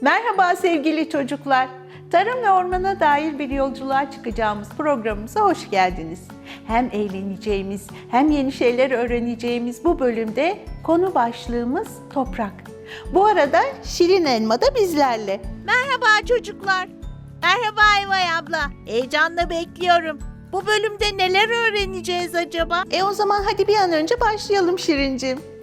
Merhaba sevgili çocuklar. Tarım ve ormana dair bir yolculuğa çıkacağımız programımıza hoş geldiniz. Hem eğleneceğimiz hem yeni şeyler öğreneceğimiz bu bölümde konu başlığımız toprak. Bu arada Şirin Elma da bizlerle. Merhaba çocuklar. Merhaba Ayvay abla. Heyecanla bekliyorum. Bu bölümde neler öğreneceğiz acaba? E o zaman hadi bir an önce başlayalım Şirincim.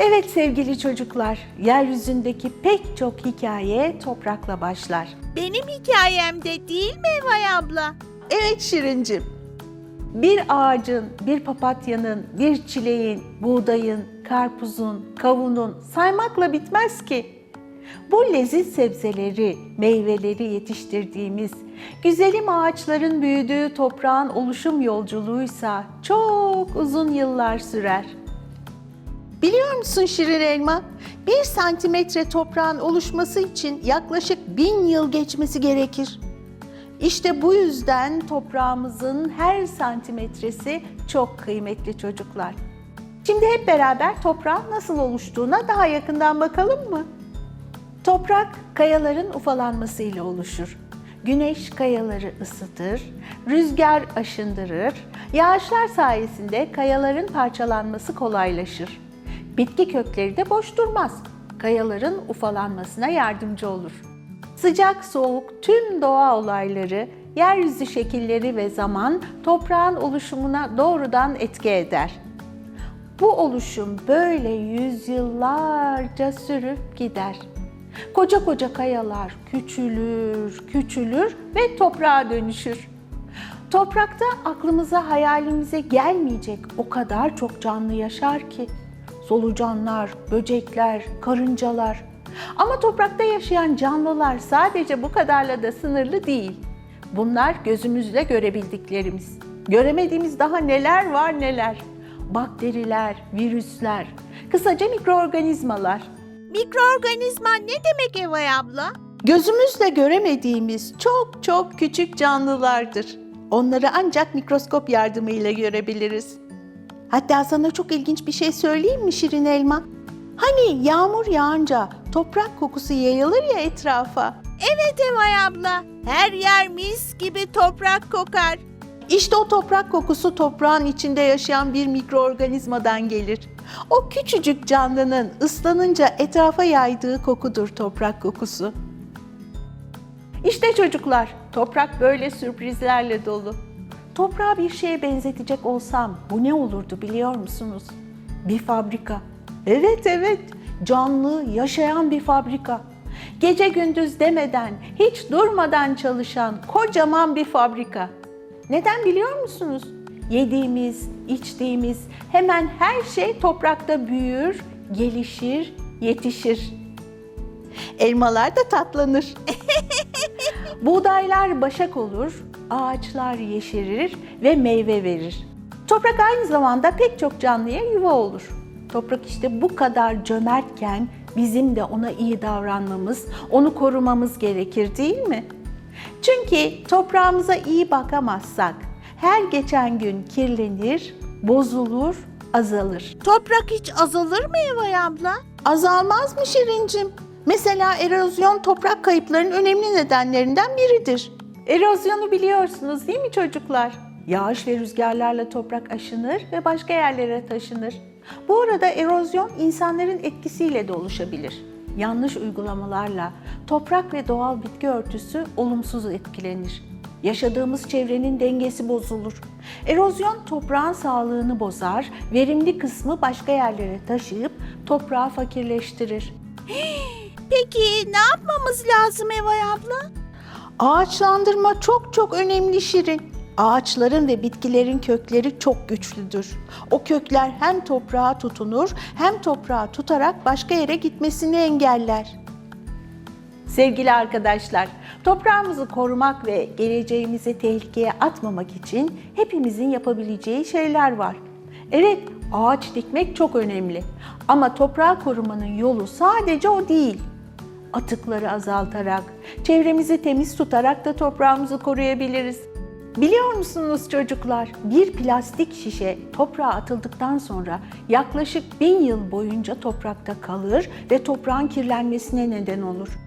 Evet sevgili çocuklar, yeryüzündeki pek çok hikaye toprakla başlar. Benim hikayemde değil mi Ayvay abla? Evet Şirincim. Bir ağacın, bir papatyanın, bir çileğin, buğdayın, karpuzun, kavunun saymakla bitmez ki. Bu leziz sebzeleri, meyveleri yetiştirdiğimiz, güzelim ağaçların büyüdüğü toprağın oluşum yolculuğuysa çok uzun yıllar sürer. Biliyor musun Şirin Elma? Bir santimetre toprağın oluşması için yaklaşık bin yıl geçmesi gerekir. İşte bu yüzden toprağımızın her santimetresi çok kıymetli çocuklar. Şimdi hep beraber toprağın nasıl oluştuğuna daha yakından bakalım mı? Toprak kayaların ufalanmasıyla oluşur. Güneş kayaları ısıtır, rüzgar aşındırır, yağışlar sayesinde kayaların parçalanması kolaylaşır. Bitki kökleri de boş durmaz. Kayaların ufalanmasına yardımcı olur. Sıcak, soğuk, tüm doğa olayları, yeryüzü şekilleri ve zaman toprağın oluşumuna doğrudan etki eder. Bu oluşum böyle yüzyıllarca sürüp gider. Koca koca kayalar küçülür, küçülür ve toprağa dönüşür. Toprakta aklımıza, hayalimize gelmeyecek o kadar çok canlı yaşar ki. Solucanlar, böcekler, karıncalar. Ama toprakta yaşayan canlılar sadece bu kadarla da sınırlı değil. Bunlar gözümüzle görebildiklerimiz. Göremediğimiz daha neler var neler. Bakteriler, virüsler, kısaca mikroorganizmalar. Mikroorganizma ne demek Evay abla? Gözümüzle göremediğimiz çok çok küçük canlılardır. Onları ancak mikroskop yardımıyla görebiliriz. Hatta sana çok ilginç bir şey söyleyeyim mi Şirin Elma? Hani yağmur yağınca toprak kokusu yayılır ya etrafa. Evet Evay abla. Her yer mis gibi toprak kokar. İşte o toprak kokusu toprağın içinde yaşayan bir mikroorganizmadan gelir. O küçücük canlının ıslanınca etrafa yaydığı kokudur toprak kokusu. İşte çocuklar, toprak böyle sürprizlerle dolu. Toprağı bir şeye benzetecek olsam bu ne olurdu biliyor musunuz? Bir fabrika. Evet evet, canlı, yaşayan bir fabrika. Gece gündüz demeden, hiç durmadan çalışan kocaman bir fabrika. Neden biliyor musunuz? Yediğimiz, içtiğimiz hemen her şey toprakta büyür, gelişir, yetişir. Elmalar da tatlanır. Buğdaylar başak olur, ağaçlar yeşerir ve meyve verir. Toprak aynı zamanda pek çok canlıya yuva olur. Toprak işte bu kadar cömertken bizim de ona iyi davranmamız, onu korumamız gerekir değil mi? Çünkü toprağımıza iyi bakamazsak her geçen gün kirlenir, bozulur, azalır. Toprak hiç azalır mı Evay abla? Azalmaz mı Şirincim? Mesela erozyon toprak kayıplarının önemli nedenlerinden biridir. Erozyonu biliyorsunuz değil mi çocuklar? Yağış ve rüzgarlarla toprak aşınır ve başka yerlere taşınır. Bu arada erozyon insanların etkisiyle de oluşabilir. Yanlış uygulamalarla toprak ve doğal bitki örtüsü olumsuz etkilenir. Yaşadığımız çevrenin dengesi bozulur. Erozyon toprağın sağlığını bozar, verimli kısmı başka yerlere taşıyıp toprağı fakirleştirir. Peki ne yapmamız lazım Evay abla? Ağaçlandırma çok çok önemli Şirin. Ağaçların ve bitkilerin kökleri çok güçlüdür. O kökler hem toprağa tutunur hem toprağı tutarak başka yere gitmesini engeller. Sevgili arkadaşlar, toprağımızı korumak ve geleceğimizi tehlikeye atmamak için hepimizin yapabileceği şeyler var. Evet, ağaç dikmek çok önemli ama toprağı korumanın yolu sadece o değil. Atıkları azaltarak, çevremizi temiz tutarak da toprağımızı koruyabiliriz. Biliyor musunuz çocuklar? Bir plastik şişe toprağa atıldıktan sonra yaklaşık bin yıl boyunca toprakta kalır ve toprağın kirlenmesine neden olur.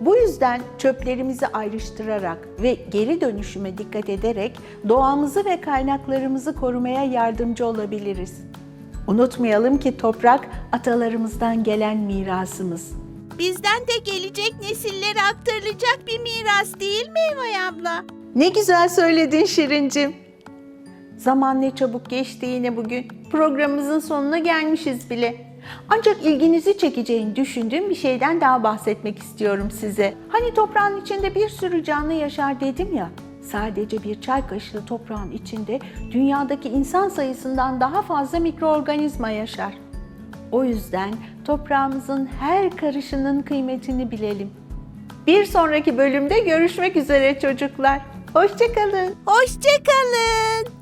Bu yüzden çöplerimizi ayrıştırarak ve geri dönüşüme dikkat ederek doğamızı ve kaynaklarımızı korumaya yardımcı olabiliriz. Unutmayalım ki toprak atalarımızdan gelen mirasımız. Bizden de gelecek nesillere aktarılacak bir miras değil mi Evay abla? Ne güzel söyledin Şirincim. Zaman ne çabuk geçti yine bugün. Programımızın sonuna gelmişiz bile. Ancak ilginizi çekeceğini düşündüğüm bir şeyden daha bahsetmek istiyorum size. Hani toprağın içinde bir sürü canlı yaşar dedim ya. Sadece bir çay kaşığı toprağın içinde dünyadaki insan sayısından daha fazla mikroorganizma yaşar. O yüzden toprağımızın her karışının kıymetini bilelim. Bir sonraki bölümde görüşmek üzere çocuklar. Hoşçakalın. Hoşçakalın.